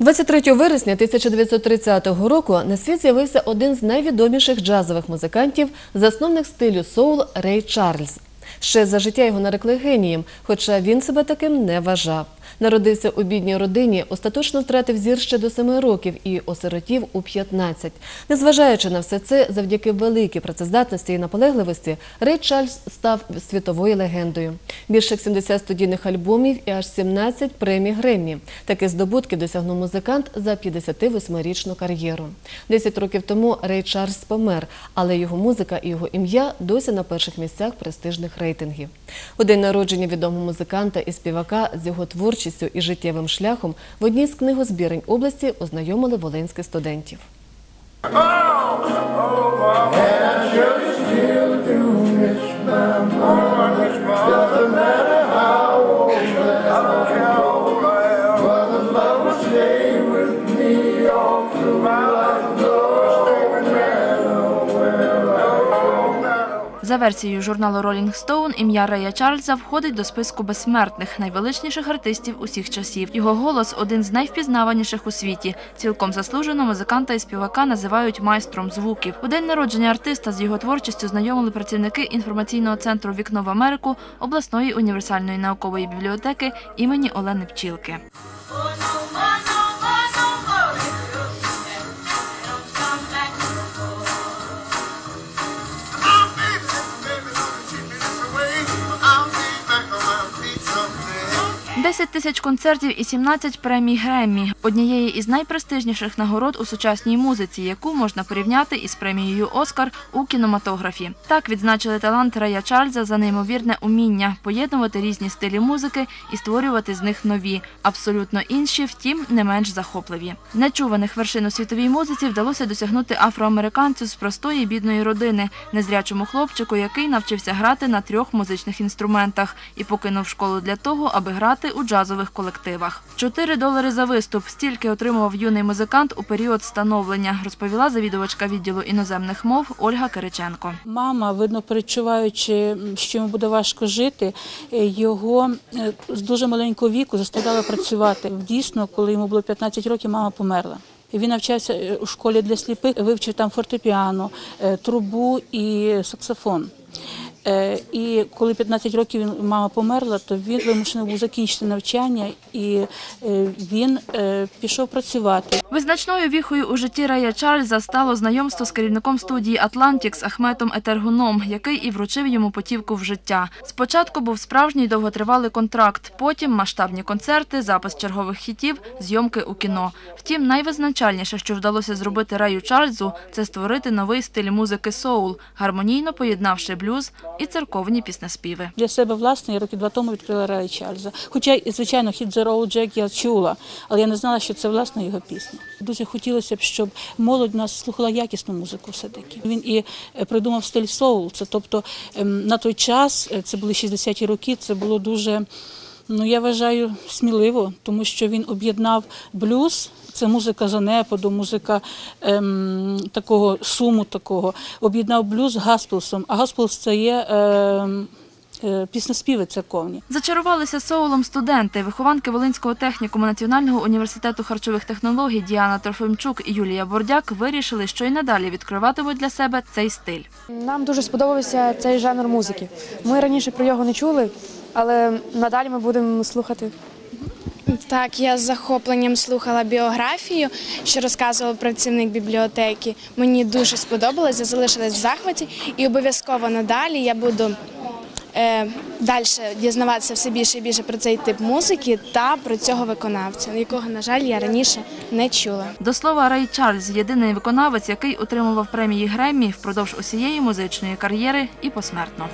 23 вересня 1930 року на світ з'явився один з найвідоміших джазових музикантів, засновник стилю соул Рей Чарльз. Ще за життя його нарекли генієм, хоча він себе таким не вважав. Народився у бідній родині, остаточно втратив зір ще до 7 років і осиротів у 15. Незважаючи на все це, завдяки великій працездатності і наполегливості, Рей Чарльз став світовою легендою. Більше 70 студійних альбомів і аж 17 премій Греммі. Такі здобутки досягнув музикант за 58-річну кар'єру. 10 років тому Рей Чарльз помер, але його музика і його ім'я досі на перших місцях престижних рейтингів. У день народження відомого музиканта і співака з його творчістю і життєвим шляхом в одній з книгозбірень області ознайомили волинських студентів. За версією журналу Rolling Stone, ім'я Рея Чарльза входить до списку безсмертних найвеличніших артистів усіх часів. Його голос один з найвпізнаваніших у світі. Цілком заслужено музиканта і співака називають майстром звуків. У день народження артиста з його творчістю знайомили працівники інформаційного центру Вікно в Америку обласної універсальної наукової бібліотеки імені Олени Пчілки. 10 тисяч концертів і 17 премій Греммі – однієї із найпрестижніших нагород у сучасній музиці, яку можна порівняти із премією Оскар у кінематографі. Так відзначили талант Рея Чарльза за неймовірне уміння поєднувати різні стилі музики і створювати з них нові, абсолютно інші, втім не менш захопливі. Нечуваних вершин у світовій музиці вдалося досягнути афроамериканцю з простої бідної родини, незрячому хлопчику, який навчився грати на трьох музичних інструментах і покинув школу для того, аби грати у джазових колективах. Чотири долари за виступ стільки отримував юний музикант у період становлення, розповіла завідувачка відділу іноземних мов Ольга Кириченко. Мама, видно, перечуваючи, що йому буде важко жити, його е, з дуже маленького віку заставляла працювати. Дійсно, коли йому було 15 років, мама померла. Він навчався е, у школі для сліпих, вивчив там фортепіано, е, трубу і саксофон. Е, І коли 15 років мама померла, то він вимушений був закінчити навчання і е, він е, пішов працювати. Визначною віхою у житті Рея Чарльза стало знайомство з керівником студії Атлантікс Ахметом Етергуном, який і вручив йому потівку в життя. Спочатку був справжній довготривалий контракт, потім масштабні концерти, запис чергових хітів, зйомки у кіно. Втім, найвизначальніше, що вдалося зробити Рею Чарльзу, це створити новий стиль музики соул, гармонійно поєднавши блюз і церковні піснеспіви. Для себе власне я роки два тому відкрила Рая Чарльза. Хоча, звичайно, хіт The Road я чула, але я не знала, що це власне його пісня. Дуже хотілося б, щоб молодь нас слухала якісну музику все-таки. Він і е, придумав стиль соул. Це тобто ем, на той час, е, це були 60-ті роки, це було дуже. Ну, я вважаю сміливо, тому що він об'єднав блюз, це музика занепаду, музика ем, такого суму, такого, об'єднав блюз з гаспелсом. А гаспелс це є ем, е, піснеспіви церковні. Зачарувалися соулом студенти, вихованки Волинського технікуму Національного університету харчових технологій Діана Трофимчук і Юлія Бордяк вирішили, що й надалі відкриватимуть для себе цей стиль. Нам дуже сподобався цей жанр музики. Ми раніше про його не чули, але надалі ми будемо слухати. Так, я з захопленням слухала біографію, що розказував працівник бібліотеки. Мені дуже сподобалось, залишилась в захваті, і обов'язково надалі я буду е, далі дізнаватися все більше і більше про цей тип музики та про цього виконавця, якого, на жаль, я раніше не чула. До слова, Рей Чарльз – єдиний виконавець, який отримував премії Греммі впродовж усієї музичної кар'єри і посмертно.